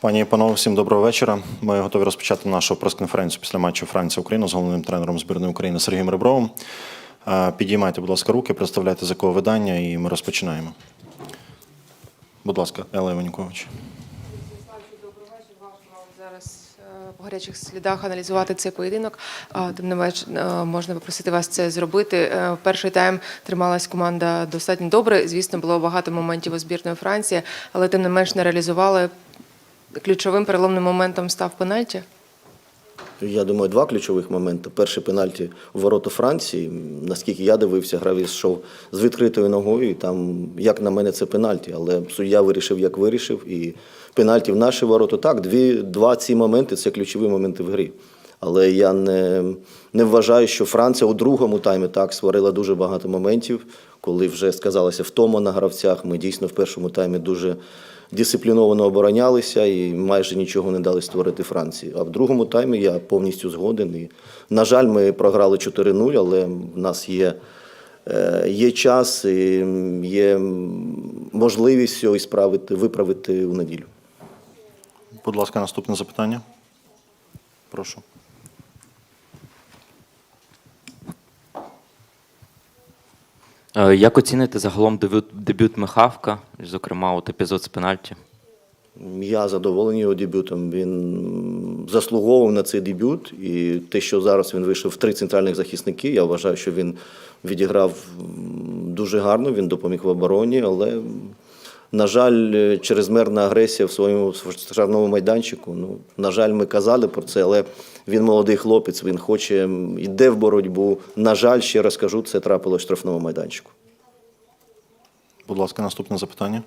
Пані і панове, всім доброго вечора. Ми готові розпочати нашу прес-конференцію після матчу Франція-Україна з головним тренером збірної України Сергієм Ребровим. Е, Підіймайте, будь ласка, руки, представляйте з якого видання, і ми розпочинаємо. Будь ласка, Елла Іванюкович. Зараз е, по гарячих слідах аналізувати цей поєдинок. Тим не менш, е, можна попросити вас це зробити. Перший тайм трималась команда достатньо добре. Звісно, було багато моментів у збірної Франції, але тим не менш не реалізували. Ключовим переломним моментом став пенальті. Я думаю, два ключових моменти. Перший пенальті в ворота Франції. Наскільки я дивився, гравець йшов з відкритою ногою. І там, як на мене, це пенальті. Але суддя вирішив, як вирішив. І пенальті в наші ворота. Так, дві, два ці моменти це ключові моменти в грі. Але я не, не вважаю, що Франція у другому таймі так створила дуже багато моментів, коли вже сказалося втома на гравцях. Ми дійсно в першому таймі дуже дисципліновано оборонялися і майже нічого не дали створити Франції. А в другому таймі я повністю згоден. І, на жаль, ми програли 4-0, але в нас є, е, є час і є можливість все ісправити, виправити у неділю. Будь ласка, наступне запитання. Прошу. Як оцінити загалом дебют, дебют Михавка, зокрема, от епізод з пенальті? Я задоволений його дебютом. Він заслуговував на цей дебют. І те, що зараз він вийшов в три центральних захисники, я вважаю, що він відіграв дуже гарно, він допоміг в обороні, але, на жаль, чрезмерна агресія в своєму штрафному майданчику. Ну, на жаль, ми казали про це, але він молодий хлопець, він хоче, йде в боротьбу. На жаль, ще раз кажу, це трапилось в штрафному майданчику. Будь ласка, наступне запитання.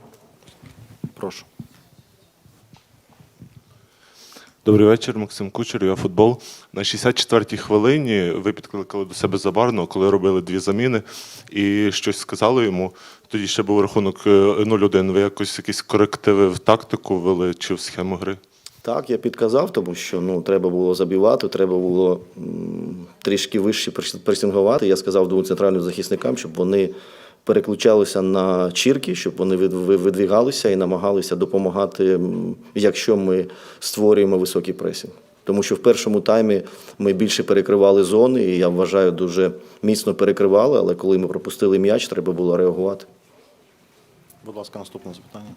Прошу. Добрий вечір, Максим Кучер, я футбол. На 64-й хвилині ви підкликали до себе Забарного, коли робили дві заміни, і щось сказали йому. Тоді ще був рахунок е, 0-1. Ви якось якісь корективи в тактику ввели чи в схему гри? Так, я підказав, тому що ну, треба було забивати, треба було м, трішки вище прес- пресингувати. Я сказав двом центральним захисникам, щоб вони переключалися на чірки, щоб вони видвігалися і намагалися допомагати, якщо ми створюємо високий пресінг. Тому що в першому таймі ми більше перекривали зони, і я вважаю, дуже міцно перекривали, але коли ми пропустили м'яч, треба було реагувати. Будь ласка, наступне запитання.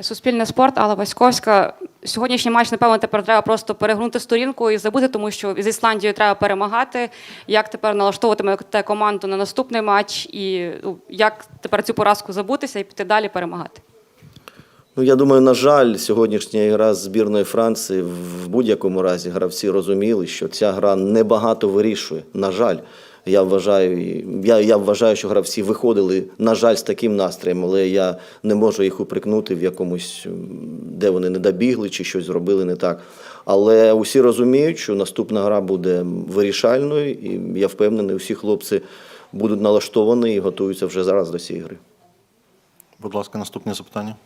Суспільне спорт, Алла Васьковська. Сьогоднішній матч, напевно, тепер треба просто перегнути сторінку і забути, тому що з Ісландією треба перемагати. Як тепер налаштовуватимете команду на наступний матч, і ну, як тепер цю поразку забутися і піти далі перемагати? Ну, я думаю, на жаль, сьогоднішня гра з збірної Франції в будь-якому разі гравці розуміли, що ця гра небагато вирішує. На жаль, я вважаю, я, я вважаю, що гравці виходили, на жаль, з таким настроєм, але я не можу їх упрекнути в якомусь, де вони не добігли чи щось зробили не так. Але усі розуміють, що наступна гра буде вирішальною, і я впевнений, усі хлопці будуть налаштовані і готуються вже зараз до цієї гри. Будь ласка, наступне запитання.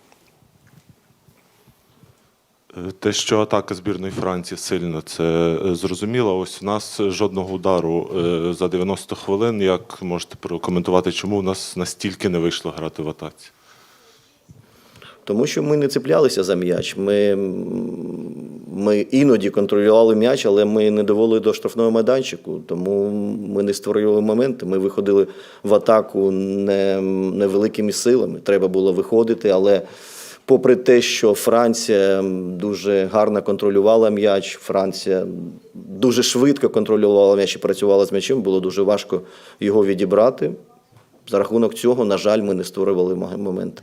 Те, що атака збірної Франції сильна, це е, зрозуміло. Ось у нас жодного удару е, за 90 хвилин. Як можете прокоментувати, чому у нас настільки не вийшло грати в атаці? Тому що ми не цеплялися за м'яч. Ми, ми іноді контролювали м'яч, але ми не довели до штрафного майданчику. Тому ми не створювали моменти. Ми виходили в атаку не, невеликими силами. Треба було виходити, але. Попри те, що Франція дуже гарно контролювала м'яч, Франція дуже швидко контролювала м'яч і працювала з м'ячем, було дуже важко його відібрати. За рахунок цього, на жаль, ми не створювали моменти.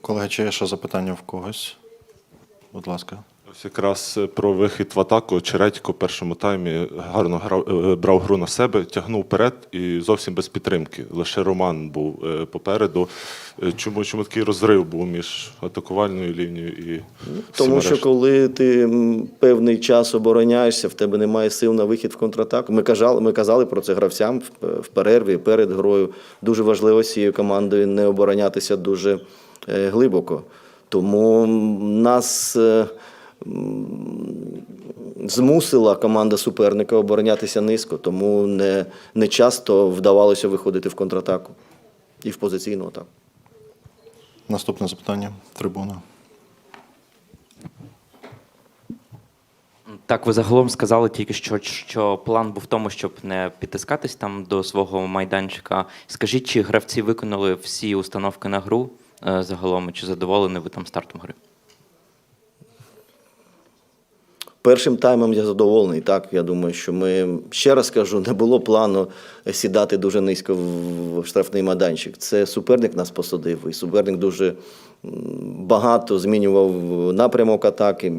Колеги, чи є ще запитання в когось? Будь ласка. Ось якраз е, про вихід в атаку Чередько в першому таймі гарно грав, е, брав гру на себе, тягнув вперед і зовсім без підтримки. Лише Роман був е, попереду. Чому, чому такий розрив був між атакувальною лінією і Тому всіма що коли ти певний час обороняєшся, в тебе немає сил на вихід в контратаку. Ми казали, ми казали про це гравцям в, перерві перед грою. Дуже важливо з цією командою не оборонятися дуже глибоко. Тому нас змусила команда суперника оборонятися низько, тому не, не часто вдавалося виходити в контратаку і в позиційну атаку. Наступне запитання. Трибуна. Так, ви загалом сказали тільки що, що план був в тому, щоб не підтискатись там до свого майданчика. Скажіть, чи гравці виконали всі установки на гру е, загалом, чи задоволені ви там стартом гри? Першим таймом я задоволений. Так, я думаю, що ми ще раз кажу, не було плану сідати дуже низько в штрафний майданчик. Це суперник нас посадив, і суперник дуже багато змінював напрямок атаки.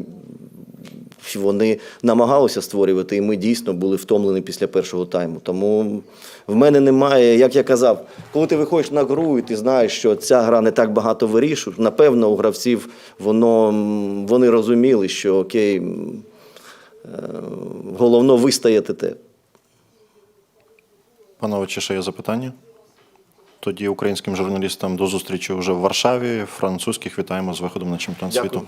Вони намагалися створювати, і ми дійсно були втомлені після першого тайму. Тому в мене немає, як я казав, коли ти виходиш на гру і ти знаєш, що ця гра не так багато вирішує, напевно, у гравців воно, вони розуміли, що окей, головно вистояти те. Панове, чи ще є запитання? Тоді українським журналістам до зустрічі вже в Варшаві. Французьких вітаємо з виходом на чемпіонат Дякую. світу.